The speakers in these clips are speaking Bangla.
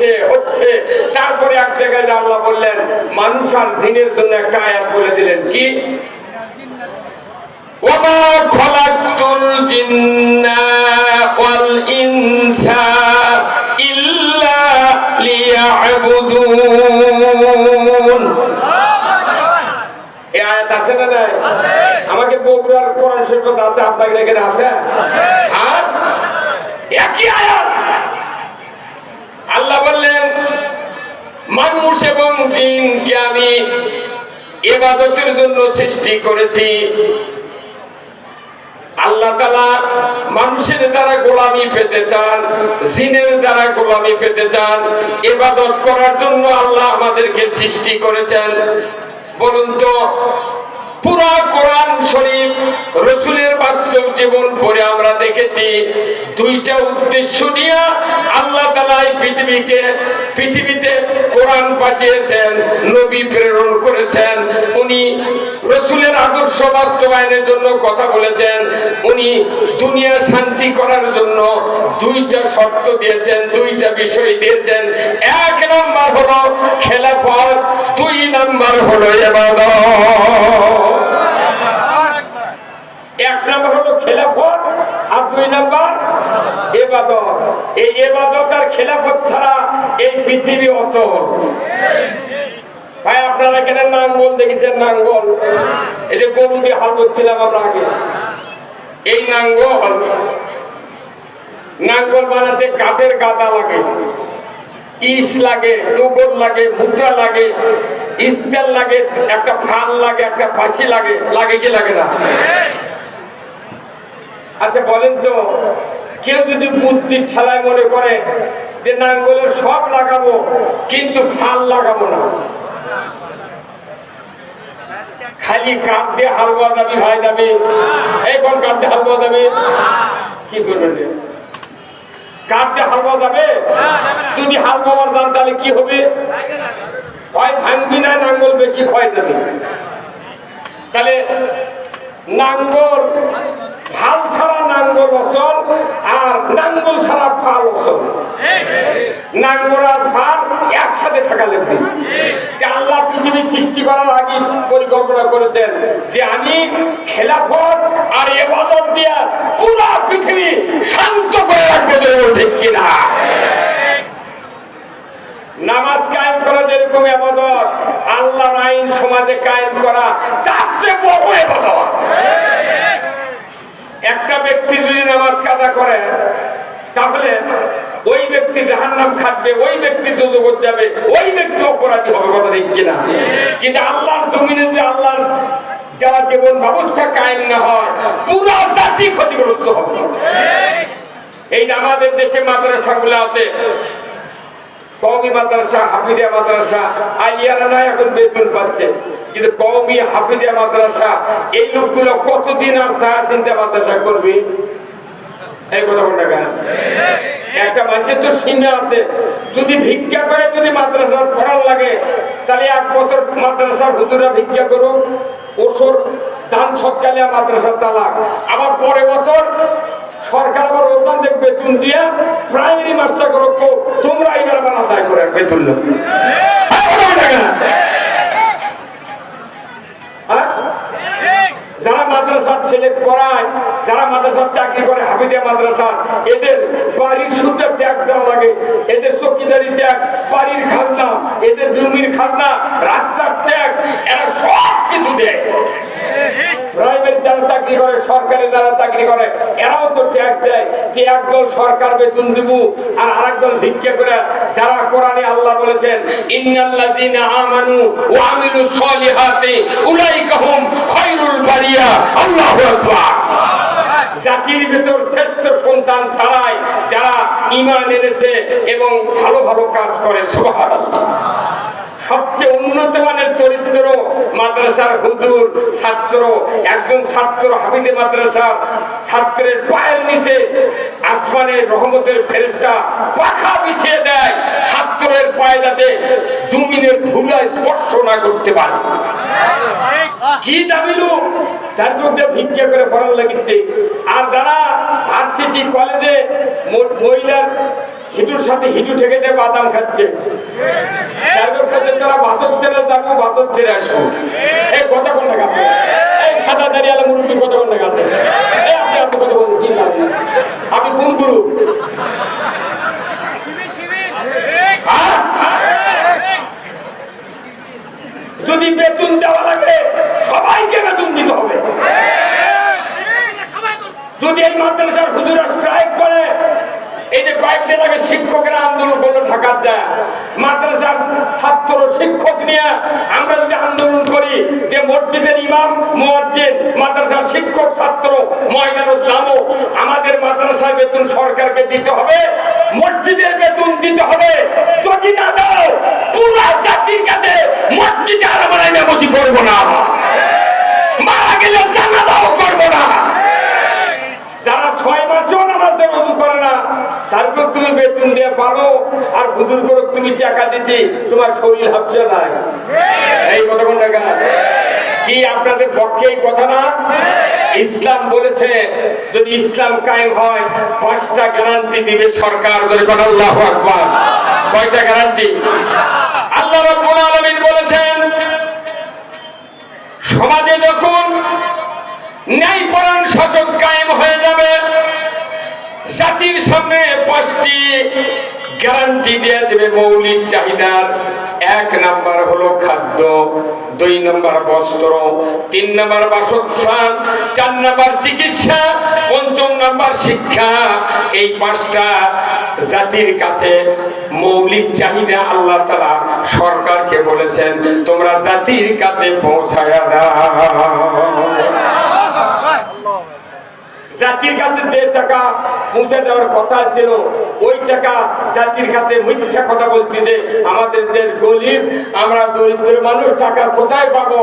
হচ্ছে হচ্ছে তারপরে এক জায়গায় যে আল্লাহ বললেন মানুষ আর দিনের জন্য একটা আয়াত বলে দিলেন কি وما خلقت الجن والإنس إلا ليعبدون এই আয়াত আছে না নাই আমাকে বগুড়ার কোরআন শরীফ আছে আপনাকে এখানে আছে আর একই আয়াত আল্লাহ বললেন, মানুষ এবং জিনকে আমি এবাদতের জন্য সৃষ্টি করেছি। আল্লাহ তালা মানুষের দ্বারা গোলামি পেতে চান, জিনের দ্বারা গোলামি পেতে চান। এবাদত করার জন্য আল্লাহ আমাদেরকে সৃষ্টি করেছেন। বলুন তো পুরা কোরআন শরীফ, রসুলের বাস্তব জীবন পড়ে আমরা দেখেছি। দুইটা উদ্দেশ্য নিয়ে আল্লাহ তালাই পৃথিবীকে, পৃথিবীতে কোরআন পাঠিয়েছেন, নবী প্রেরণ করেছেন আদর্শ বাস্তবায়নের জন্য কথা বলেছেন। উনি দুনিয়া শান্তি করার জন্য দুইটা শর্ত দিয়েছেন, দুইটা বিষয় দিয়েছেন। এক নাম্বার হলো খেলাফত, দুই নাম্বার হলো এবাদত এক নাম্বার হলো খেলাফত আর দুই নাম্বার এবাদত এই এবাদত আর খেলাফত ছাড়া এই পৃথিবী অচল। ভাই, আপনারা কেন নাঙ্গল দেখেছেন, নাঙ্গল? এই যে গরু দিয়ে হাল করছিলাম আমরা আগে। এই নাঙ্গল নাঙ্গল বানাতে কাঠের গাদা লাগে, ইস লাগে, গোবর লাগে, মুদ্রা লাগে স্টেল লাগে, একটা ফাল লাগে, একটা ফাঁসি লাগে লাগে কি লাগে না? আচ্ছা বলেন তো, কেউ যদি বুদ্ধির ঠেলায় মনে করে যে নাঙ্গলের সব লাগাবো, কিন্তু ফাল লাগাবো না। খালি দিয়ে হালুয়া দাবি, ভাই দাবি। এখন দিয়ে হালুয়া দাবি? কি? দিয়ে হালুয়া যাবে যদি হালুয়া দাম, তাহলে কি হবে? হয় ভাঙবি না, নাঙ্গল বেশি ক্ষয় যাবে তাহলে নাঙ্গল ভালো ছাড়া আল্লাহ পরিকল্পনা করেছেন যে আমি খেলাফত আর এবাদত দিয়া পুরা পৃথিবী শান্ত করে রাখব ঠিক কিনা? নামাজ কায়েম করা যেরকম এবাদত, আল্লাহর আইন সমাজে কায়েম করা, তার চেয়ে বড় এবাদত। একটা ব্যক্তি যদি নামাজ কাদা করে, তাহলে ওই ব্যক্তি জাহান নাম খাটবে, ওই ব্যক্তি দুদগত যাবে, ওই ব্যক্তি অপরাধী হবে কথা ঠিক কিনা? কিন্তু আল্লাহর জমিনে যে আল্লাহর যারা জীবন ব্যবস্থা কায়েম না হয়, পুরো জাতি ক্ষতিগ্রস্ত হবে। এই আমাদের দেশে মাদ্রাসাগুলো আছে কওমি মাদ্রাসা হাফিদিয়া মাদ্রাসা আলিয়ারা নয় এখন বেতন পাচ্ছে। কিন্তু কওমি হাফিদিয়া মাদ্রাসা, এই লোকগুলো কতদিন আর সাহা চিন্তা মাদ্রাসা করবে? এই কথা একটা মানুষের তো সীমা আছে। যদি ভিক্ষা করে যদি লাগে, তাহলে এক বছর মাদ্রাসার হুজুরা ভিক্ষা করুক। ওষুধ ধান সৎকালিয়া মাদ্রাসা চালাক আবার পরের বছর সরকার আবার ওখান বেতন দিয়ে প্রাইমারি মাস্টার করো তোমরা এবার আবার আদায় করে বেতন যারা মাদ্রাসার ছেলে পড়ায়, যারা মাদ্রাসার চাকরি করে হাফিদিয়া মাদ্রাসা এদের বাড়ির শুদ্ধ ট্যাক্স দেওয়া লাগে, এদের চকিদারি ট্যাক্স বাড়ির খাজনা, এদের জমির খাজনা, রাস্তার ট্যাক্স এরা সব কিছু দেয়। প্রাইভেট যারা চাকরি করে সরকারি যারা চাকরি করে, এরাও তো ট্যাক্স দেয় যে একদল সরকার বেতন দিব আর আরেকদল ভিক্ষা করে। যারা কোরআনে আল্লাহ বলেছেন, ইন্নাল্লাযীনা আমানু ওয়া আমিলুস সলিহাতি উলাইকা হুম খায়রুল বারিয়া আল্লাহু জাতির ভেতর শ্রেষ্ঠ সন্তান তারাই যারা ইমান এনেছে এবং ভালো ভালো কাজ করে, সুবহানাল্লাহ। সবচেয়ে উন্নত মানের চরিত্র মাদ্রাসার হুজুর, ছাত্র, একজন ছাত্র হাবিদে মাদ্রাসার ছাত্রের পায়ের নিচে আসমানের রহমতের ফেরেস্তা পাখা বিছিয়ে দেয়, ছাত্রের পায়ে যাতে জমিনের ধুলা স্পর্শ না করতে পারে। কি দাবিলু তার মধ্যে ভিক্ষা করে পড়ার লাগিচ্ছে আর যারা ভার্সিটি কলেজে মহিলার হিটুর সাথে হিটু ঠেকে দিয়ে বাদাম খাচ্ছে। ড্রাইভার কাছে তারা বাতর ছেড়ে যাব বাতর ছেড়ে আসব এই কথা কোন গাছে এই সাদা দাঁড়িয়ে মুরব্বী কথা কোন এই আপনি আপনি কোন গুরু? হ্যাঁ? যদি বেতন দেওয়া লাগে, সবাইকে বেতন দিতে হবে। যদি এই মাদ্রাসার হুজুরা যে কয়েকদিন আগে শিক্ষকেরা আন্দোলন করল ঢাকার যায় মাদ্রাসার ছাত্র শিক্ষক নিয়ে আমরা যদি আন্দোলন করি, যে মসজিদের ইমাম, মুয়াজ্জিন, মাদ্রাসার শিক্ষক, ছাত্র ময়দানের দামও আমাদের মাদ্রাসার বেতন সরকারকে দিতে হবে, মসজিদের বেতন দিতে হবে। যদি না দাও, পুরা জাতির কাছে মসজিদে আর আমরা মেমতি করব না। মারা গেলে জানাদাও করব না। মাসেও নামাজ করে না। তারপর তুমি বেতন দিয়ে পারো আর হুজুর করে তুমি টাকা দিতে, তোমার শরীর হচ্ছে নাই এই কথা টাকা কি আপনাদের পক্ষে এই কথা না? ইসলাম বলেছে, যদি ইসলাম কায়েম হয়, পাঁচটা গ্যারান্টি দিবে সরকার। বলে কথা আল্লাহ আকবার। কয়টা গ্যারান্টি আল্লাহ রাব্বুল আলামিন বলেছেন, সমাজে যখন ন্যায়পরায়ণ শাসক কায়েম হয়ে যাবে জাতির সামনে পাঁচটি গ্যারান্টি দিয়ে দেবে মৌলিক চাহিদার। এক নাম্বার হলো খাদ্য, দুই নাম্বার বস্ত্র, তিন নাম্বার বাসস্থান, চার নাম্বার চিকিৎসা, পঞ্চম নাম্বার শিক্ষা। এই পাঁচটা জাতির কাছে মৌলিক চাহিদা আল্লাহ তারা সরকারকে বলেছেন, তোমরা জাতির কাছে পৌঁছায়া দাও। জাতির কাছে যে টাকা পৌঁছে দেওয়ার কথা ছিল, ওই টাকা জাতির কাছে মিথ্যা কথা বলছি যে আমাদের দেশ গরিব, আমরা দরিদ্র মানুষ, টাকা কোথায় পাবো?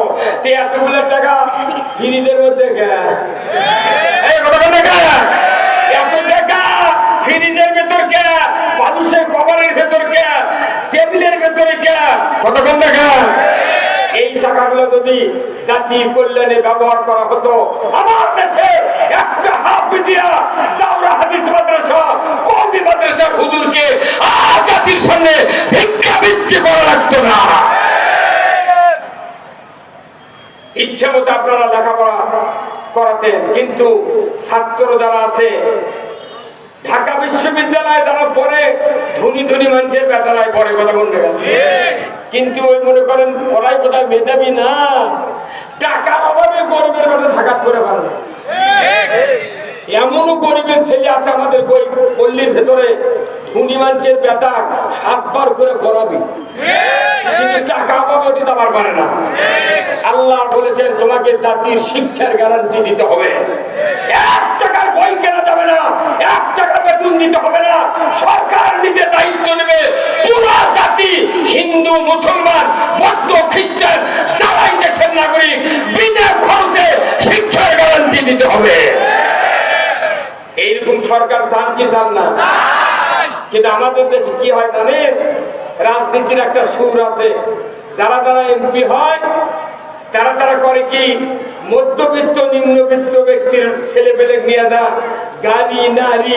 এতগুলো টাকা ফ্রিজের মধ্যে এত টাকা ফ্রিজের ভেতর কে? মানুষের কবরের ভেতর কে? টেবিলের ভেতরে কে? কতক্ষণ দেখা এই টাকাগুলো যদি জাতির কল্যাণে ব্যবহার করা হতো, আমার দেশে একটা হাফিজিয়া দাওরা হাদিস মাদ্রাসা কওমি মাদ্রাসার হুজুরকে আর জাতির সামনে ভিক্ষা বৃত্তি করা লাগতো না। ইচ্ছে মতো আপনারা লেখাপড়া করাতেন, কিন্তু ছাত্র যারা আছে, ঢাকা বিশ্ববিদ্যালয়ে যারা পড়ে, ধনী ধনী মানুষের বেতনায় পড়ে কথা বলতে কিন্তু ওই মনে করেন, ওরাই কোথায় মেধাবী না। টাকার অভাবে গরিবের বেতন ঢাকাত করে পারে না। এমনও গরিবের ছেলে আছে আমাদের পল্লীর ভেতরে। ধনী মানুষের বেতা সাতবার করে করাবি টাকা অভাবে ওটি পারে না। আল্লাহ বলেছেন, তোমাকে জাতির শিক্ষার গ্যারান্টি দিতে হবে। এক টাকার বই কেনা যাবে না, এক টাকা বেতন দিতে হবে না। সরকার নিজে দায়িত্ব নেবে। হিন্দু, মুসলমান বৌদ্ধ খ্রিস্টান যারাই দেশের নাগরিক, বিনা খরচে শিক্ষার গ্যারান্টি দিতে হবে। এইরকম সরকার চান কি চান না? কিন্তু আমাদের দেশে কি হয় জানেন? রাজনীতির একটা সুর আছে। যারা যারা এমপি হয়, তারা তারা করে কি? মধ্যবিত্ত, নিম্নবিত্ত ব্যক্তির ছেলে পেলে নিয়ে না গাড়ি নারী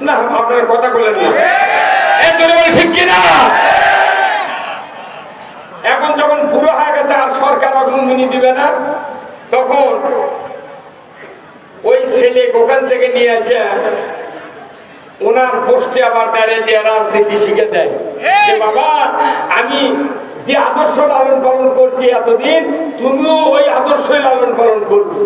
না আপনার কথা বলেন না এর জন্য বলে ঠিক কিনা এখন যখন বুড়ো হয়ে গেছে আর সরকার অগ্রমিনি দিবে না তখন ওই ছেলে ওখান থেকে নিয়ে আসে ওনার পোস্টে আবার দাঁড়িয়ে দিয়ে রাজনীতি শিখে দেয়। যে বাবা আমি যে আদর্শ লালন পালন করছি এতদিন তুমিও ওই আদর্শই লালন পালন করবে।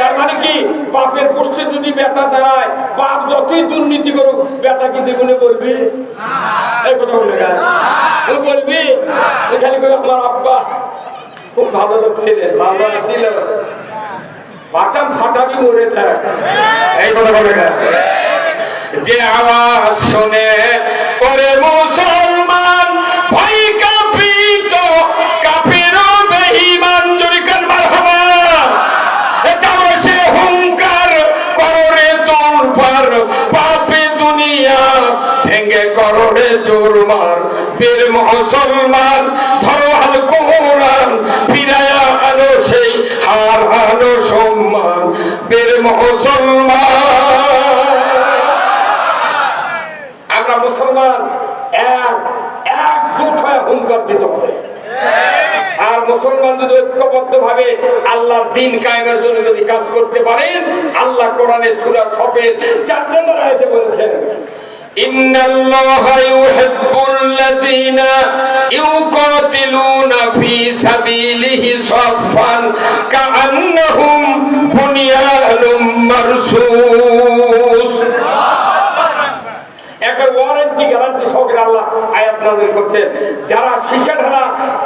তার মানে কি? বাপের পোস্টে যদি বেতা দাঁড়ায় বাপ যতই দুর্নীতি করুক বেতা কি দেবনে বলবি এই কথা বলে গেছে। বলবি খালি করে আমার আব্বা খুব ভালো লোক ছিলেন ভালো ছিল। বাটাম ফাটাবি মরে থাক এই কথা বলে যে আওয়াজ শুনে ওরে মুসলমান জোরমার, বীর মুসলমান ধরো হাল কোরআন ফিরায়া আনো সেই হার হানো সম্মান, বীর মুসলমান আমরা মুসলমান, এক একজোট হয়ে হুঙ্কার দিতে হবে। আর মুসলমান যদি ঐক্যবদ্ধ ভাবে আল্লাহর দিন কায়েমের জন্য যদি কাজ করতে পারেন, আল্লাহ কোরআনের সুরা সফের চার নম্বর আয়তে বলেছেন إن الله يحب الذين يقاتلون في سبيله صفا كأنهم بنيان مرصوص আয়াত নাজিল করছে যারা শিশা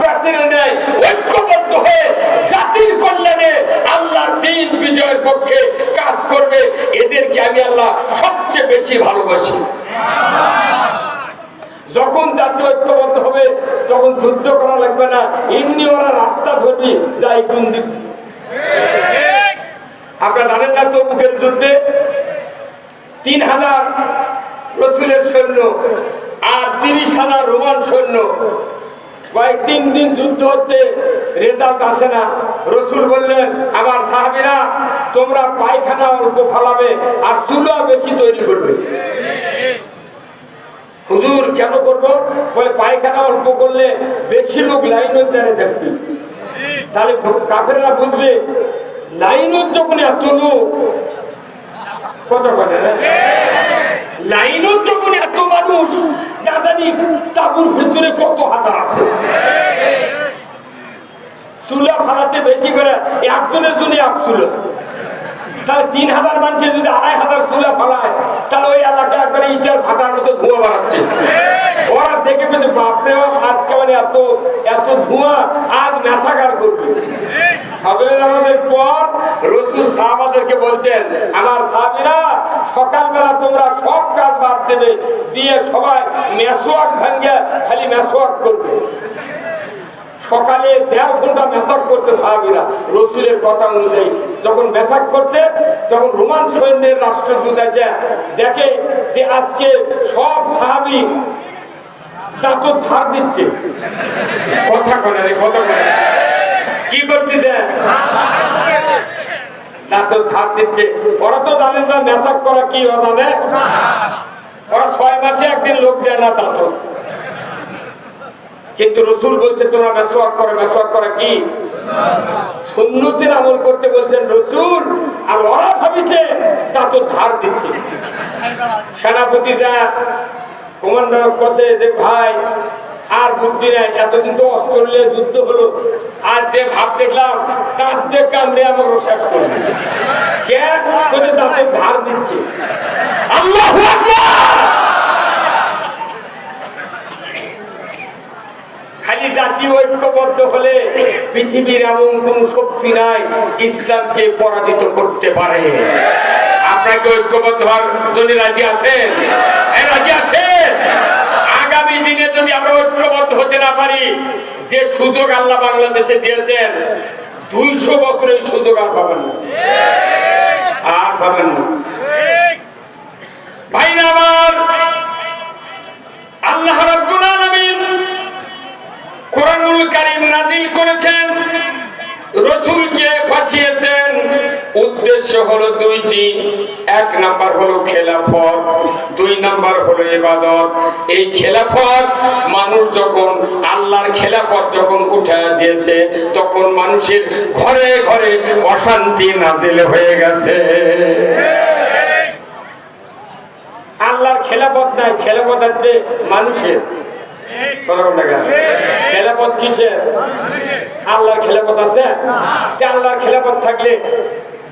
প্রাচীরে নেয় ঐক্যবদ্ধ হয়ে জাতির কল্যাণে আল্লাহর দিন বিজয়ের পক্ষে কাজ করবে, এদেরকে আমি আল্লাহ সবচেয়ে বেশি ভালোবাসি। যখন জাতি ঐক্যবদ্ধ হবে, তখন যুদ্ধ করা লাগবে না। এমনি ওরা রাস্তা ধরবি, যাই কোন দিক। আপনারা জানেন না তো বুকের যুদ্ধে তিন হাজার রসুলের সৈন্য তিরিশ হাজার রোমান সৈন্য। কয়েক তিন দিন যুদ্ধ হচ্ছে রেজাল্ট আসে না। রসুল বললেন, আমার সাহাবিরা, তোমরা পায়খানা অল্প ফালাবে আর চুলা বেশি তৈরি করবে। হুজুর, কেন করব? বলে পায়খানা অল্প করলে বেশি লোক লাইনের দ্বারা থাকবে। তাহলে কাফেররা বুঝবে লাইনের যখন এত লোক কত করে লাইনের যখন এত মানুষ না জানি তাবুর ভিতরে কত হাজার আছে। চুলা ফালাতে বেশি করে একজনের জন্য এক চুলো। তাহলে তিন হাজার মানুষের যদি আড়াই হাজার চুলা ফালায়, তাহলে ওই এলাকা একবারে ইটার ফাটার মতো ধোঁয়া বাড়াচ্ছে। ওরা দেখে পেতে বাপরে বাপ, আজকে মানে এত এত ধোঁয়া, আজ মেশাগার করবে। বলছেন, আমার সকালবেলা তোমরা সব দিয়ে সবাই খালি করবে। করতে রসুলের কথা অনুযায়ী। যখন মেসাক করছে তখন রোমান সৈন্যের রাষ্ট্রদূত আছে দেখে যে আজকে সব সাহাবি দাঁত ধার দিচ্ছে। কথা রে, কথা করে কি করতে দেন দাঁত ধার দিচ্ছে। ওরা তো না করা কি জানে ওরা ছয় মাসে একদিন লোক দেয় না দাঁত কিন্তু রসুল বলছে তোমরা কি? সুন্নতির আমল করতে বলছেন রসুল, আর ওরা ভাবিছে, তা তো ধার দিচ্ছে। সেনাপতিরা কমান্ডার কথা যে ভাই আর বুদ্ধি নেই এতদিন তো অস্ত্র নিয়ে যুদ্ধ হলো। আর যে ভাব দেখলাম কাঁদতে কান্দে আমাকে শেষ করবে বলে ধার দিচ্ছে। খালি জাতি ঐক্যবদ্ধ হলে পৃথিবীর এমন কোন শক্তি নাই ইসলামকে পরাজিত করতে পারে। আপনাকে ঐক্যবদ্ধ হওয়ার জন্য রাজি আছেন? হ্যাঁ, রাজি আছেন? দিনে যদি আমরা ঐক্যবদ্ধ হতে না পারি, যে সুযোগ আল্লাহ বাংলাদেশে দিয়েছেন, দুইশো বছর এই সুযোগ আর পাবেন না। আর পাবেন না। ভাই আমার, আল্লাহ করেছেন, রসুলকে পাঠিয়েছেন উদ্দেশ্য হলো দুইটি। এক নাম্বার হলো খেলাফত, দুই নাম্বার হলো ইবাদত। এই খেলাফত মানুষ যখন আল্লাহর খেলাফত যখন উঠা দিয়েছে, তখন মানুষের ঘরে ঘরে অশান্তি নাজিল হয়ে গেছে। আল্লাহর খেলাপথ নাই খেলাপথ আছে মানুষের। খেলাপথ কিসের? আল্লাহর খেলাপথ আছে? আল্লাহর খেলাপথ থাকলে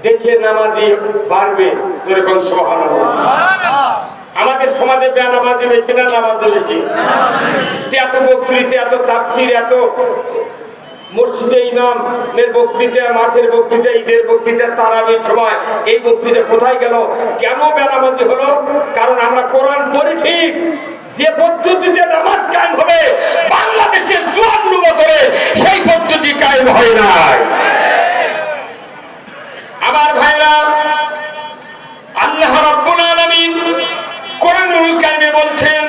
দেশে নামাজি বাড়বে যেরকম সোহান আমাদের সমাজে বেনামাজি বেশি না নামাজি বেশি এত বক্তৃতা, এত তাফসির, এত মসজিদে ইমামের বক্তৃতা, মাঠের বক্তৃতা, ঈদের বক্তৃতা, তারাবির সময়, এই বক্তৃতা কোথায় গেল? কেন বেনামাজি হলো? কারণ আমরা কোরআন পড়ি ঠিক। যে পদ্ধতিতে নামাজ কায়েম হবে, বাংলাদেশের চুয়ান্ন বছরে সেই পদ্ধতি কায়েম হয় নাই। আবার ভাইরা আল্লাহ রাব্বুল আলামিন কোরআনুল কারিমে বলছেন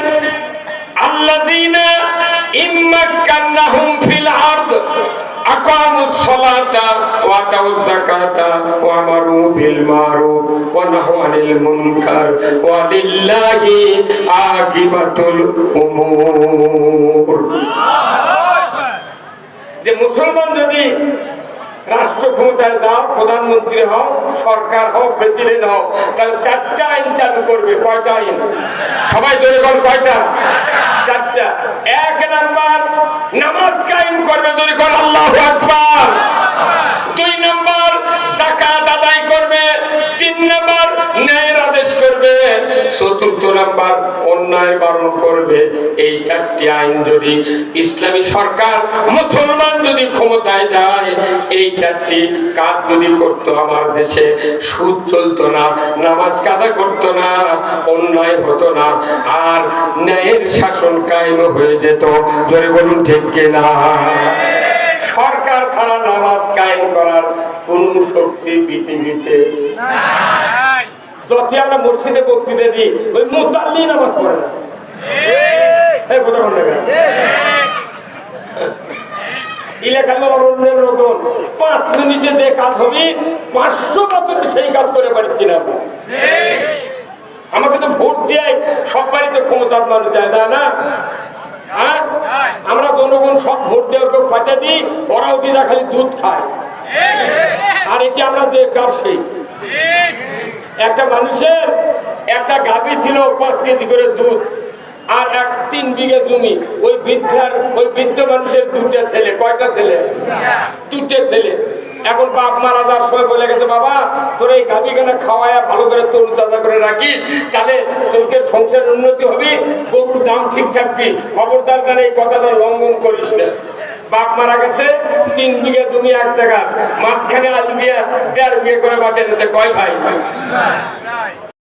আল্লাযীনা ইম্মাক্কান্নাহুম ফিল আরদ আকামুস সালাতা ওয়া আতাউজ যাকাতা ওয়া আমারু বিল মারুফ ওয়া নাহু আনিল মুনকার ওয়া লিল্লাহি আকিবাতুল উমুর। যে মুসলমান যদি রাষ্ট্র ক্ষমতায় দাও, প্রধানমন্ত্রী হও, সরকার হও, প্রেসিডেন্ট হও। তাহলে চারটা আইন চালু করবে, কয়টা আইন? সবাই বল, কয়টা? চারটা। এক নাম্বার, নামাজ কায়েম করবে ধরে কর আল্লাহ আকবার। দুই নাম্বার জাকাত আদায় করবে। তিন নাম্বার, ন্যায়ের আদেশ করবে। চতুর্থ নাম্বার অন্যায় বারণ করবে এই চারটি আইন যদি ইসলামী সরকার মুসলমান যদি ক্ষমতায় যায়, এই চারটি কাজ যদি করতো আমার দেশে, সুদ চলতো না, নামাজ কাদা করতো না, অন্যায় হতো না, আর ন্যায়ের শাসন কায়েম হয়ে যেত। জোরে বলুন, ঠিক কিনা? সরকার ছাড়া নামাজ কায়েম করার কোন শক্তি পৃথিবীতে যতই আমরা মসজিদে বক্তৃতা দিই ওই মোতাল্লি নামাজ পড়ে না। পাঁচ মিনিটে যে কাজ হবে পাঁচশো বছরে সেই কাজ করে পারছি না আমাকে তো ভোট দেয় সব বাড়িতে ক্ষমতার মানুষ যায় না না? হ্যাঁ? আমরা জনগণ সব ভোট দেওয়ার কেউ পাঠা দিই ওরাও দিদা খালি দুধ খায়। আর এটি আমরা যে ব্যবসায়ী একটা মানুষের একটা গাভী ছিল পাঁচ কেজি করে দুধ, আর এক তিন বিঘে জমি। ওই বৃদ্ধার, ওই বৃদ্ধ মানুষের দুটা ছেলে, কয়টা ছেলে? দুটো ছেলে। এখন বাপ মারা যাওয়ার সময় বলে গেছে, বাবা, তোর এই গাভী কেনা খাওয়ায়া ভালো করে তরু তাজা করে রাখিস, তাহলে তোদের সংসার উন্নতি হবে, গরুর দাম ঠিক থাকবি। খবরদার যেন এই কথাটা লঙ্ঘন করিস না। বাপ মারা গেছে, তিন বিঘা জমি, এক জায়গা। মাঝখানে আজ বিয়ে দেড় বিয়ে করে বাটে কয় ভাই?